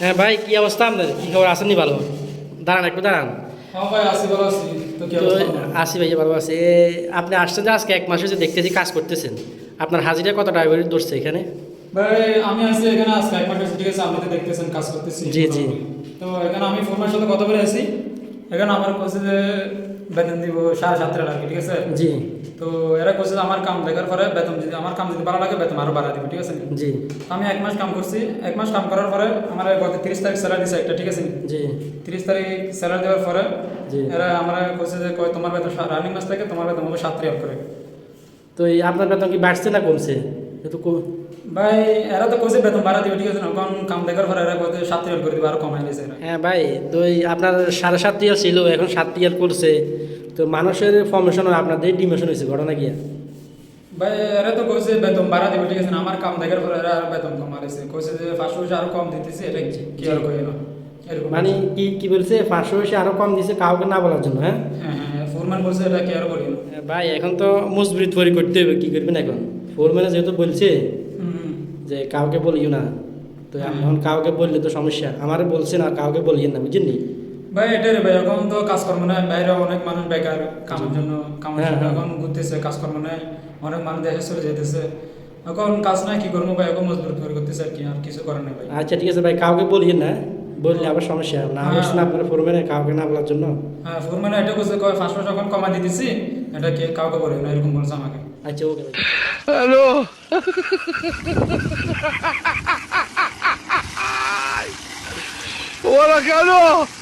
হ্যাঁ ভাই কি অবস্থা আপনার? কি খবর? আসেননি ভালো? দাঁড়ান একটু দাঁড়ান। আসি ভাই আসি ভালো আছি। ভাই ভালো আছে। আপনি আসছেন যে আজকে এক মাস হয়েছে দেখতেছি কাজ করতেছেন। আপনার হাজিরা কত ড্রাইভার ধরছে এখানে? আমি আছি এখানে আজকে এক মাস ঠিক আছে আপনি দেখতেছেন কাজ করতেছি। জি, জি। তো এখানে আমি ফোনের সাথে কথা বলে আছি এখানে আমার কাছে যে বেতন দিব সাড়ে সাতটা আর কি ঠিক আছে? জি। তো এরা যে আমার কাম দেখার পরে বেতন যদি আমার কাম যদি ভালো লাগে বেতন আরও বাড়া দিবে ঠিক আছে? জি। আমি এক মাস কাম করছি এক মাস কাম করার পরে আমার গত তিরিশ তারিখ স্যালারি দিছে একটা ঠিক আছে? জি। তিরিশ তারিখ স্যালারি দেওয়ার পরে জি। এরা আমরা কইছে যে কয় তোমার বেতন রানিং মাস থেকে তোমার বেতন হবে সাত করে। তো এই আপনার বেতন কি বাড়ছে না কমছে? একটু ভাই এরা তো কইছে বেতন বাড়া দিবে ঠিক আছে না? কারণ কাম দেখার পরে এরা কইছে সাত তারিখ করে দিবে আরও কমাই এরা। হ্যাঁ ভাই তো আপনার সাড়ে সাত ইয়ার ছিল এখন সাত ইয়ার করছে। তো মানুষের ফর্মেশন আপনাদের ডিমেশন হয়েছে ঘটনা গিয়া ভাই এরা তো কইছে বেতন বাড়া দিবে ঠিক আছে না? আমার কাম দেখার পরে এরা আরও বেতন কমা দিয়েছে কইছে যে পাঁচশো আরও কম দিতেছে এটা কি? আর কই না মানে কি কি বলছে? পাঁচশো পয়সা আরও কম দিছে কাউকে না বলার জন্য হ্যাঁ? হ্যাঁ হ্যাঁ ফোরম্যান বলছে এটা কি আর করি না ভাই এখন তো মজবুরি তৈরি করতে হবে কি করবেন এখন? ফোরম্যানে যেহেতু বলছে যে কাউকে বলিও না তো হ্যাঁ। এখন কাউকে বললে তো সমস্যা। আমার বলছে না কাউকে বলিয়েন না বুঝলেন ভাই এটাই ভাই এখন তো কাজকর্ম নাই। বাইরে অনেক মানুষ বেকার কামের জন্য কামের হ্যাঁ, জন্য হ্যাঁ। এখন ঘুরতেছে কাজকর্ম নাই। অনেক মানুষ দেশে চলে যেতেছে এখন কাজ নাই কি করব ভাই? এখন মজদুর তৈরি করতেছে আর কি আর কিছু করার নেই ভাই। আচ্ছা ঠিক আছে ভাই কাউকে বলিয়েন না বললে আবার সমস্যা। না ফোন করে আপনার ফোরম্যানে কাউকে না বলার জন্য? হ্যাঁ ফোরম্যান এটা বলছে কয় ফার্স্ট মাস যখন কমা দিতেছি এটা কে কাউকে বলে না এরকম বলছে আমাকে। আচ্ছা ওকে। হ্যালো। ওরা cabrón!